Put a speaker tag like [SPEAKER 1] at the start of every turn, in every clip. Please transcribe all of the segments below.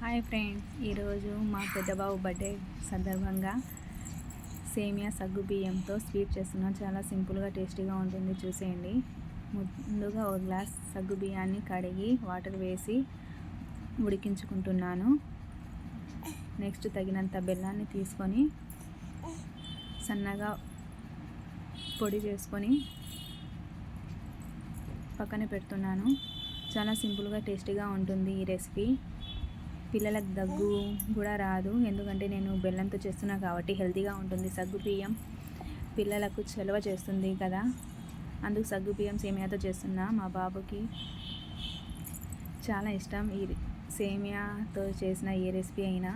[SPEAKER 1] Hi friends ఈరోజు మా పెద్దబాబు birthday సందర్భంగా సేమియా సగ్గు బియ్యంతో స్వీట్ చేస్తున్నాం. చాలా సింపుల్గా టేస్టీగా ఉంటుంది. చూసేయండి. ముందుగా ఒక గ్లాస్ సగ్గు బియ్యాన్ని కడిగి వాటర్ వేసి ఉడికించుకుంటున్నాను. నెక్స్ట్ తగినంత బెల్లాన్ని తీసుకొని సన్నగా పొడి చేసుకొని పక్కన పెడుతున్నాను. చాలా సింపుల్గా టేస్టీగా ఉంటుంది ఈ రెసిపీ. పిల్లలకు దగ్గు కూడా రాదు. ఎందుకంటే నేను బెల్లంతో చేస్తున్నా కాబట్టి హెల్తీగా ఉంటుంది సగ్గు బియ్యం. పిల్లలకు చలవ చేస్తుంది కదా. అందుకు సగ్గు బియ్యం సేమియాతో చేస్తున్నా. మా బాబుకి చాలా ఇష్టం. ఈ సేమియాతో చేసిన ఏ రెసిపీ అయినా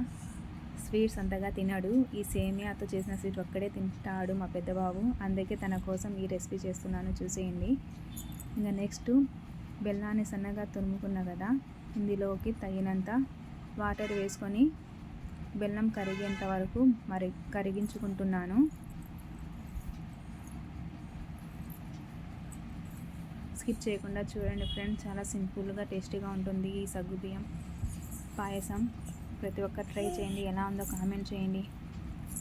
[SPEAKER 1] స్వీట్స్ అంతగా తినడు. ఈ సేమియాతో చేసిన స్వీట్ ఒక్కడే తింటాడు మా పెద్దబాబు అందుకే తన కోసం ఈ రెసిపీ చేస్తున్నాను చూసేయండి. ఇంకా నెక్స్ట్ బెల్లాన్ని సన్నగా తురుముకున్నా కదా ఇందులోకి తగినంత వాటర్ వేసుకొని బెల్లం కరిగేంత వరకు మరి కరిగించుకుంటున్నాను. స్కిప్ చేయకుండా చూడండి ఫ్రెండ్స్ చాలా సింపుల్గా టేస్టీగా ఉంటుంది ఈ సగ్గు బియ్యం. పాయసం. ప్రతి ఒక్కరు ట్రై చేయండి ఎలా ఉందో కామెంట్ చేయండి.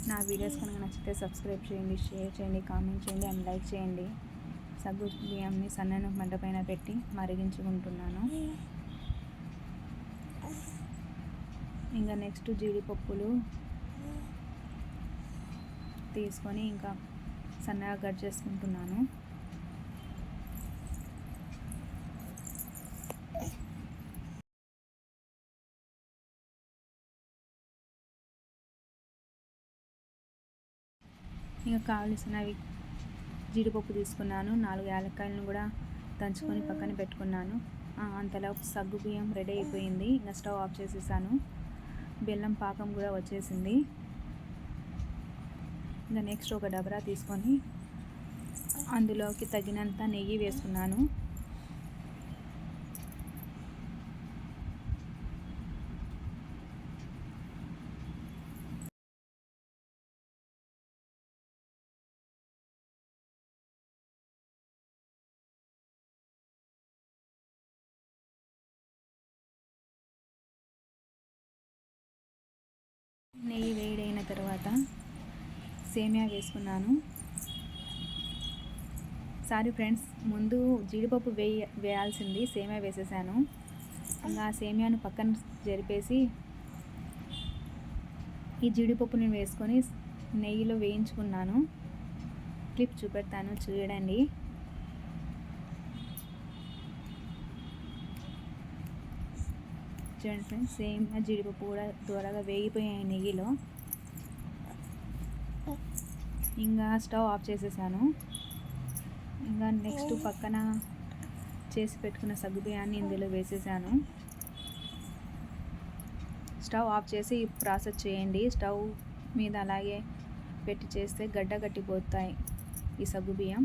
[SPEAKER 1] నా వీడియోస్ కనుక నచ్చితే సబ్స్క్రైబ్ చేయండి షేర్ చేయండి కామెంట్ చేయండి అండ్ లైక్ చేయండి. సగ్గు బియ్యంని సన్నని మంట పైన పెట్టి మరిగించుకుంటున్నాను. ఇంకా నెక్స్ట్ జీడిపప్పులు తీసుకొని ఇంకా సన్నగా కట్ చేసుకుంటున్నాను. ఇంకా కావలసినవి జీడిపప్పు తీసుకున్నాను. నాలుగు యాలక్కాయలను కూడా దంచుకొని పక్కన పెట్టుకున్నాను. అంతలో సగ్గు బియ్యం రెడీ అయిపోయింది. ఇంకా స్టవ్ ఆఫ్ చేసేసాను. బెల్లం పాకం కూడా వచ్చేసింది. ఇంకా నెక్స్ట్ ఒక డబరా తీసుకొని అందులోకి తగినంత నెయ్యి వేసుకున్నాను. నెయ్యి వేడైన తర్వాత సేమియా వేసుకున్నాను. సారీ ఫ్రెండ్స్ ముందు జీడిపప్పు వేయ వేయాల్సింది సేమియా వేసేసాను. ఇంకా సేమియాను పక్కన జరిపేసి ఈ జీడిపప్పుని వేసుకొని నెయ్యిలో వేయించుకున్నాను. క్లిప్ చూపెడతాను చూడండి. చూడండి ఫ్రెండ్స్ సేమ్ జీడిపప్పు కూడా త్వరగా వేగిపోయాయి నెయ్యిలో. ఇంకా స్టవ్ ఆఫ్ చేసేసాను. ఇంకా నెక్స్ట్ పక్కన చేసి పెట్టుకున్న సగ్గు బియ్యాన్ని ఇందులో వేసేసాను. స్టవ్ ఆఫ్ చేసి ప్రాసెస్ చేయండి. స్టవ్ మీద అలాగే పెట్టి చేస్తే గడ్డ కట్టిపోతాయి ఈ సగ్గు బియ్యం.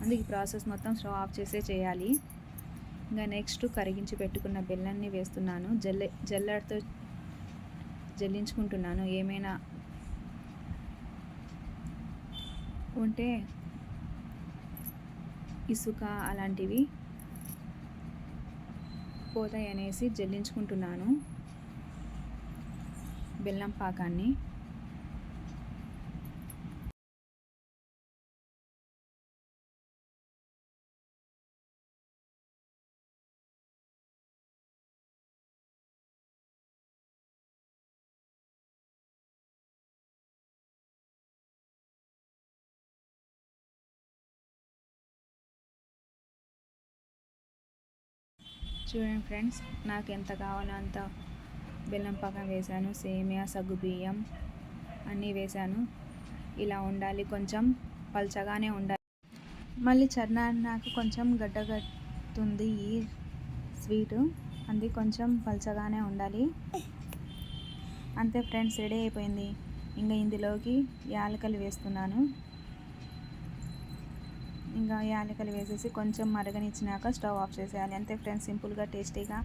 [SPEAKER 1] అందుకే ఈ ప్రాసెస్ మొత్తం స్టవ్ ఆఫ్ చేసే చేయాలి. ఇంకా నెక్స్ట్ కరిగించి పెట్టుకున్న బెల్లాన్ని వేస్తున్నాను. జల్లె జల్లెడతో జల్లించుకుంటున్నాను. ఏమైనా ఉంటే ఇసుక అలాంటివి పోతాయి అనేసి జల్లించుకుంటున్నాను. బెల్లం పాకాన్ని. చూడండి ఫ్రెండ్స్ నాకు ఎంత కావాలో అంత బెల్లం పాకం వేశాను సేమియా సగ్గు బియ్యం అన్నీ వేశాను. ఇలా ఉండాలి కొంచెం పల్చగానే ఉండాలి. మళ్ళీ నాకు కొంచెం గడ్డగట్టుంది ఈ స్వీటు అది కొంచెం పల్చగానే ఉండాలి. అంతే ఫ్రెండ్స్ రెడీ అయిపోయింది. ఇంకా ఇందులోకి యాలకలు వేస్తున్నాను. ఇంకా యాలకలు వేసేసి కొంచెం మరగనిచ్చినాక స్టవ్ ఆఫ్ చేసేయాలి. అంతే ఫ్రెండ్స్ సింపుల్గా టేస్టీగా.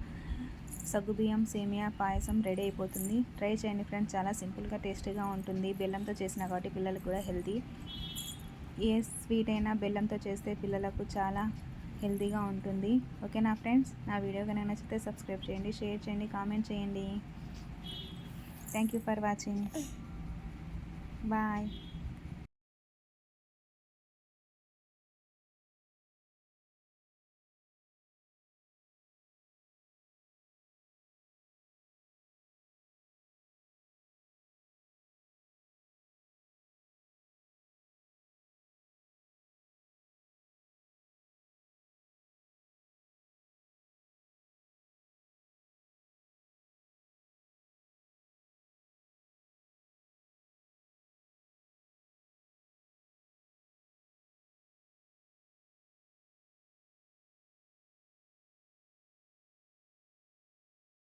[SPEAKER 1] సగ్గుబియ్యం సేమియా పాయసం రెడీ అయిపోతుంది. ట్రై చేయండి ఫ్రెండ్స్ చాలా సింపుల్గా టేస్టీగా ఉంటుంది. బెల్లంతో చేసిన కాబట్టి పిల్లలకు కూడా హెల్తీ. ఏ స్వీట్ అయినా బెల్లంతో చేస్తే పిల్లలకు చాలా హెల్తీగా ఉంటుంది. ఓకేనా ఫ్రెండ్స్? నా వీడియో కనుక నచ్చితే సబ్స్క్రైబ్ చేయండి షేర్ చేయండి కామెంట్ చేయండి. Thank you for watching. Bye.